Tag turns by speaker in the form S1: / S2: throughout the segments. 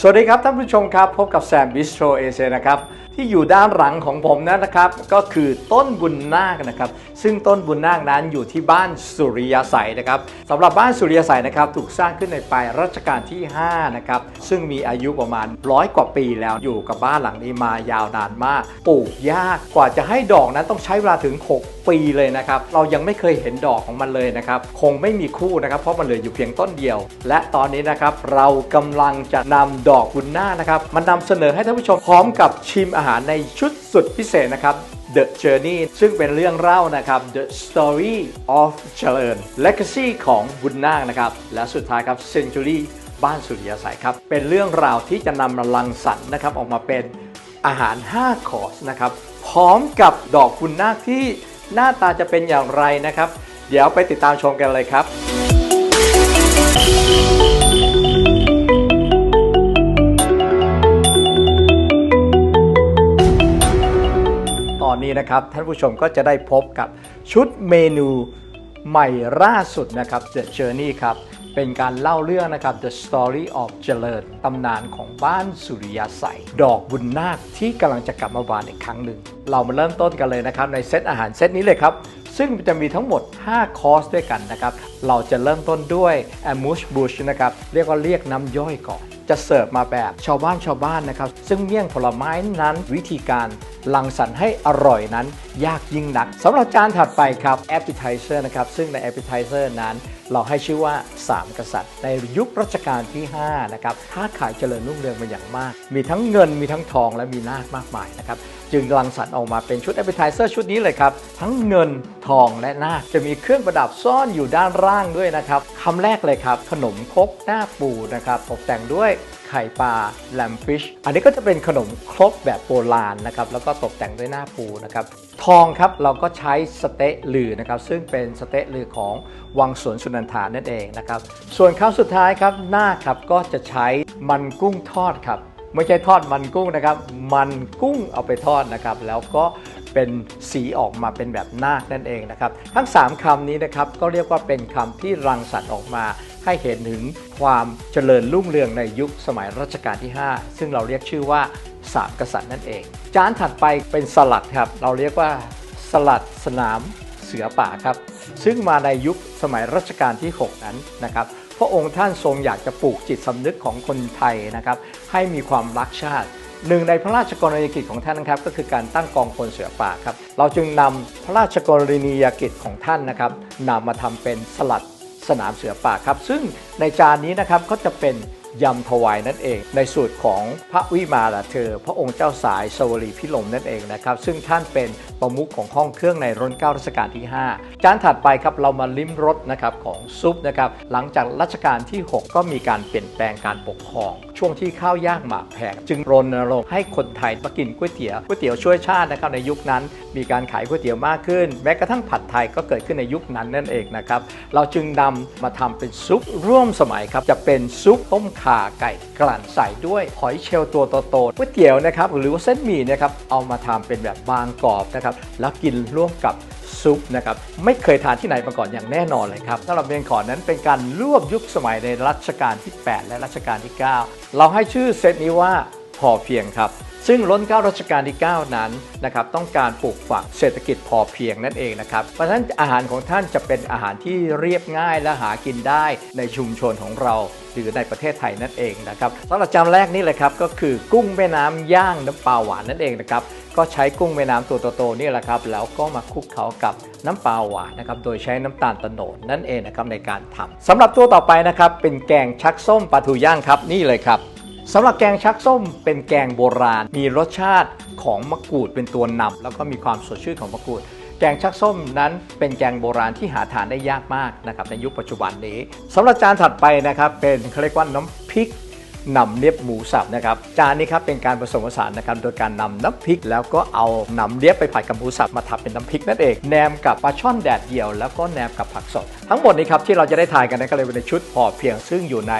S1: สวัสดีครับท่านผู้ชมครับพบกับแซมบิสโตรเอเนะครับที่อยู่ด้านหลังของผมนั้นนะครับก็คือต้นบุญนาคนะครับซึ่งต้นบุญนาคนั้นอยู่ที่บ้านสุริยาใสยนะครับสำหรับบ้านสุริยาใสยนะครับถูกสร้างขึ้นในปลายรัชกาลที่5นะครับซึ่งมีอายุประมาณร้อยกว่าปีแล้วอยู่กับบ้านหลังนี้มายาวนานมากปลูกยากกว่าจะให้ดอกนั้นต้องใช้เวลาถึง 6 ปีเลยนะครับเรายังไม่เคยเห็นดอกของมันเลยนะครับคงไม่มีคู่นะครับเพราะมันเหลืออยู่เพียงต้นเดียว และตอนนี้นะครับเรากำลังจะนำดอกบุญนาคนะครับมานำเสนอให้ท่านผู้ชมพร้อมกับชิมอาหารในชุดสุดพิเศษนะครับ The Journey ซึ่งเป็นเรื่องเล่านะครับ The Story of เจริญ Legacy ของบุญนาคนะครับ และสุดท้ายครับ Century บ้านสุริยาสายครับ เป็นเรื่องราวที่จะนำมาลังสรรค์นะครับ ออกมาเป็นอาหาร 5 คอร์สนะครับ พร้อมกับดอกบุญนาคที่หน้าตาจะเป็นอย่างไรนะครับ เดี๋ยวไปติดตามชมกันเลยครับ นี้นะครับ ท่านผู้ชมก็จะได้พบกับชุดเมนูใหม่ล่าสุดนะครับ The Journey ครับ เป็นการเล่าเรื่องนะครับ The Story of เจริญตำนานของบ้านสุริยาใสยดอกบุญนาคที่กำลังจะกลับมาบานอีกครั้งหนึ่ง เรามาเริ่มต้นกันเลยนะครับ ในเซตอาหารเซตนี้เลยครับ ซึ่งจะมีทั้งหมด 5 คอร์สด้วยกันนะครับ เราจะเริ่มต้นด้วย a m u s h bush นะครับ เรียกว่าเรียกน้ำย่อยก่อน จะเสิร์ฟมาแบบชาวบ้านชาวบ้านนะครับ ซึ่งเมี่ยงผลไม้นั้นวิธีการลังสรรค์ให้อร่อยนั้นยากยิ่งนักสำหรับจานถัดไปครับ appetizer นะครับ ซึ่งใน appetizer นั้นเราให้ชื่อว่า 3 กษัตริย์ ในยุครัชกาลที่ 5 นะครับค้าขายเจริญรุ่งเรืองมาอย่างมาก มีทั้งเงินมีทั้งทองและมีนาคมากมายนะครับ จึงรังสรรค์ออกมาเป็นชุด appetizer ชุดนี้เลยครับ ทั้งเงินททองและนาคจะมีเครื่องประดับซ่อนอยู่ด้านล่างด้วยนะครับคำแรกเลยครับ ขนมครกหน้าปูนะครับตกแต่งด้วยไข่ปลาแลมฟิช อันนี้ก็จะเป็นขนมครกแบบโบราณนะครับ แล้วก็ตกแต่งด้วยหน้าปูนะครับ ทองครับเราก็ใช้สเต๊ะลือนะครับ ซึ่งเป็นสเต๊ะลือของวังสวนสุนันทานั่นเองนะครับ ส่วนข้าวสุดท้ายครับหน้าครับก็จะใช้มันกุ้งทอดครับ ไม่ใช่ทอดมันกุ้งนะครับ มันกุ้งเอาไปทอดนะครับ แล้วก็ เป็นสีออกมาเป็นแบบนาคนั่นเองนะครับ ทั้ง 3คำนี้นะครับก็เรียกว่าเป็นคำที่รังสรรค์ออกมา ให้เห็นถึงความเจริญรุ่งเรืองในยุคสมัยรัชกาลที่ 5 ซึ่งเราเรียกชื่อว่าสามกษัตริย์นั่นเอง จานถัดไปเป็นสลัดครับเราเรียกว่าสลัดสนามเสือป่าครับ ซึ่งมาในยุคสมัยรัชกาลที่ 6 นั้นนะครับพระองค์ท่านทรงอยากจะปลูกจิตสำนึกของคนไทยนะครับ ให้มีความรักชาติ หนึ่งในพระราชกรณียกิจของท่านนะครับก็คือการตั้งกองพลเสือป่าครับเราจึงนำพระราชกรณียกิจของท่านนะครับนำมาทำเป็นสลัดสนามเสือป่าครับซึ่งในจานนี้นะครับก็จะเป็น ยำถวายนั่นเอง ในสูตรของพระวิมาลาเธอ พระองค์เจ้าสายสวรีพิลมนั่นเองนะครับ ซึ่งท่านเป็นประมุขของห้องเครื่องในรัชเก้ารัชกาลที่ 5 จานถัดไปครับเรามาลิ้มรสนะครับของซุปนะครับหลังจากรัชกาลที่ 6 ก็มีการเปลี่ยนแปลงการปกครอง ช่วงที่ข้าวยากหมากแพงจึงรณรงค์ให้คนไทยมากินก๋วยเตี๋ยวก๋วยเตี๋ยวช่วยชาตินะครับในยุคนั้น มีการขายก๋วยเตี๋ยวมากขึ้น แม้กระทั่งผัดไทยก็เกิดขึ้นในยุคนั้นนั่นเองนะครับเราจึงนำมาทำเป็นซุปร่วมสมัยครับจะเป็นซุปต้มขาไก่กลั่นใส่ด้วยหอยเชลล์ตัวโตๆก๋วยเตี๋ยวนะครับหรือว่าเส้นหมี่นะครับเอามาทำเป็นแบบบางกรอบนะครับแล้วกินร่วมกับซุปนะครับไม่เคยทานที่ไหนมาก่อนอย่างแน่นอนเลยครับสำหรับเมงขอนั้นเป็นการรวบยุคสมัยในรัชกาลที่ 8 และรัชกาลที่ 9 เราให้ชื่อเซตนี้ว่าพอเพียงครับซึ่งล้นเก้ารัชกาลที่ 9 นั้นนะครับต้องการปลูกฝังเศรษฐกิจพอเพียงนั่นเองนะครับ เพราะฉะนั้นอาหารของท่านจะเป็นอาหารที่เรียบง่ายและหากินได้ในชุมชนของเรา หรือในประเทศไทยนั่นเองนะครับสำหรับจานแรกนี่เลยครับก็คือกุ้งแม่น้ำย่างน้ำปลาหวานนั่นเองนะครับก็ใช้กุ้งแม่น้ำตัวโตๆนี่แหละครับแล้วก็มาคลุกเคล้ากับน้ำปลาหวานนะครับโดยใช้น้ำตาลโตโนดนั่นเองนะครับในการทำสำหรับตัวต่อไปนะครับเป็นแกงชักส้มปลาทูย่างครับนี่เลยครับสำหรับแกงชักส้มเป็นแกงโบราณ มีรสชาติของมะกรูดเป็นตัวนำแล้วก็มีความสดชื่นของมะกรูด แกงชักส้มนั้นเป็นแกงโบราณที่หาทานได้ยากมากนะครับในยุคปัจจุบันนี้สำหรับจานถัดไปนะครับเป็นเขาเรียกว่าน้ำพริกหนำเลียบหมูสับนะครับจานนี้ครับเป็นการผสมผสานนะครับโดยการนำน้ำพริก แล้วก็เอาหนำเลียบไปผัดกับหมูสับมาทำเป็นน้ำพริกนั่นเองแหนมกับปลาช่อนแดดเดียว แล้วก็แหนมกับผักสด ทั้งหมดนี้ครับที่เราจะได้ทานกันนะก็เลยเป็นในชุดพอเพียงซึ่งอยู่ใน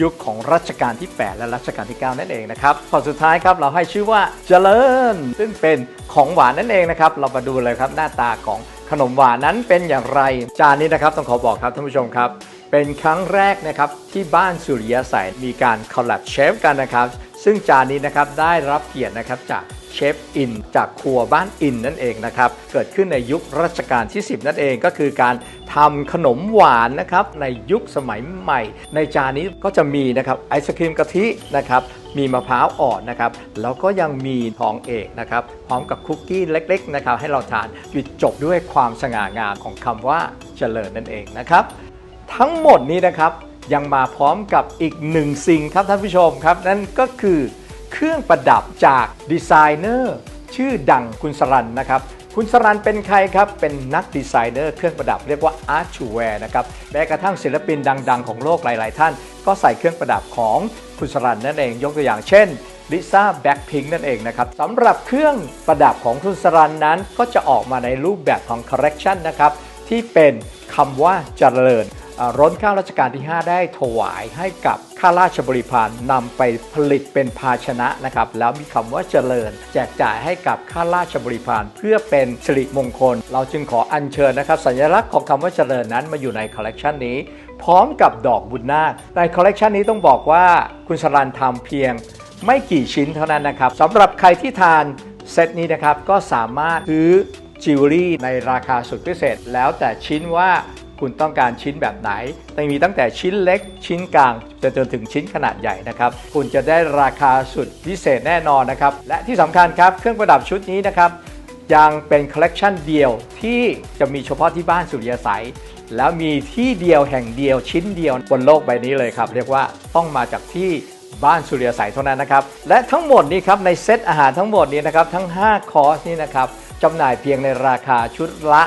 S1: ยุคของรัชกาลที่ 8 และรัชกาลที่ 9 นั่นเองนะครับข้อสุดท้ายครับเราให้ชื่อว่าเจริญ ซึ่งเป็นของหวานนั่นเองนะครับ เรามาดูเลยครับหน้าตาของขนมหวานนั้นเป็นอย่างไร จานนี้นะครับต้องขอบอกครับท่านผู้ชมครับ เป็นครั้งแรกนะครับที่บ้านสุริยะใสมีการคอลแลบเชฟกันนะครับ ซึ่งจานนี้นะครับได้รับเกียรตินะครับจาก เชฟอินจากครัวบ้านอินนั่นเองนะครับ เกิดขึ้นในยุครัชกาลที่ 10 นั่นเองก็คือการทำขนมหวานนะครับในยุคสมัยใหม่ ในจานนี้ก็จะมีนะครับไอศครีมกะทินะครับมีมะพร้าวอ่อนนะครับแล้วก็ยังมีทองเอกนะครับพร้อมกับคุกกี้เล็กๆนะครับให้เราทานปิดจบด้วยความสง่างามของคำว่าเจริญนั่นเองนะครับ ทั้งหมดนี้นะครับยังมาพร้อมกับอีกหนึ่งสิ่งครับท่านผู้ชมครับ นั่นก็คือ เครื่องประดับจากดีไซเนอร์ชื่อดังคุณสรันนะครับคุณสรันเป็นใครครับ เป็นนักดีไซเนอร์เครื่องประดับเรียกว่า Art to Wear นะครับแม้กระทั่งศิลปินดัง ๆ ของโลกหลาย ๆ ท่าน ก็ใส่เครื่องประดับของคุณสรันนั่นเองยกตัวอย่างเช่นลิซ่าแบ็คพิงนั่นเองนะครับสำหรับเครื่องประดับของคุณสรันนั้น ก็จะออกมาในรูปแบบของ correction นะครับที่เป็นคำว่าเจริญ ร้นข้ารัชกาลที่ 5 ได้ถวายให้กับข้าราชบริพารนำไปผลิตเป็นภาชนะนะครับ แล้วมีคำว่าเจริญ แจกจ่ายให้กับข้าราชบริพารเพื่อเป็นสิริมงคล เราจึงขออัญเชิญนะครับ สัญลักษณ์ของคำว่าเจริญนั้นมาอยู่ในคอลเลกชันนี้ พร้อมกับดอกบุญนาคในคอลเลกชันนี้ต้องบอกว่าคุณสรันทำเพียงไม่กี่ชิ้นเท่านั้นนะครับสำหรับใครที่ทานเซตนี้นะครับก็สามารถซื้อจิวเวลรี่ในราคาสุดพิเศษ แล้วแต่ชิ้นว่า คุณต้องการชิ้นแบบไหนแต่มีตั้งแต่ชิ้นเล็กชิ้นกลางจนจนถึงชิ้นขนาดใหญ่นะครับ คุณจะได้ราคาสุดพิเศษแน่นอนนะครับ และที่สำคัญครับ เครื่องประดับชุดนี้นะครับยังเป็นคอลเลกชันเดียวที่จะมีเฉพาะที่บ้านสุริยสัย แล้วมีที่เดียวแห่งเดียวชิ้นเดียวบนโลกใบนี้เลยครับ เรียกว่าต้องมาจากที่บ้านสุริยสัยเท่านั้นนะครับ และทั้งหมดนี้ครับในเซตอาหารทั้งหมดนี้นะครับทั้ง 5 คอร์สนี้นะครับ จำหน่ายเพียงในราคาชุดละ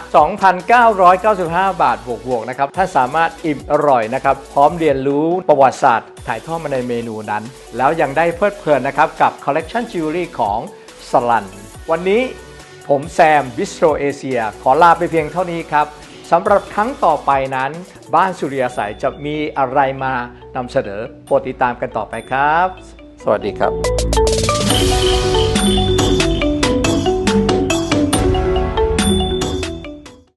S1: 2,995 บาทบวกๆนะครับท่านสามารถอิ่มอร่อยนะครับ พร้อมเรียนรู้ประวัติศาสตร์ ถ่ายทอดมาในเมนูนั้น แล้วยังได้เพลิดเพลินนะครับ กับคอลเลกชันจิวเวลรี่ของสลัน วันนี้ผมแซมบิสโตรเอเชียขอลาไปเพียงเท่านี้ครับสำหรับครั้งต่อไปนั้น บ้านสุริยสัยจะมีอะไรมานำเสนอโปรดติดตามกันต่อไปครับ สวัสดีครับ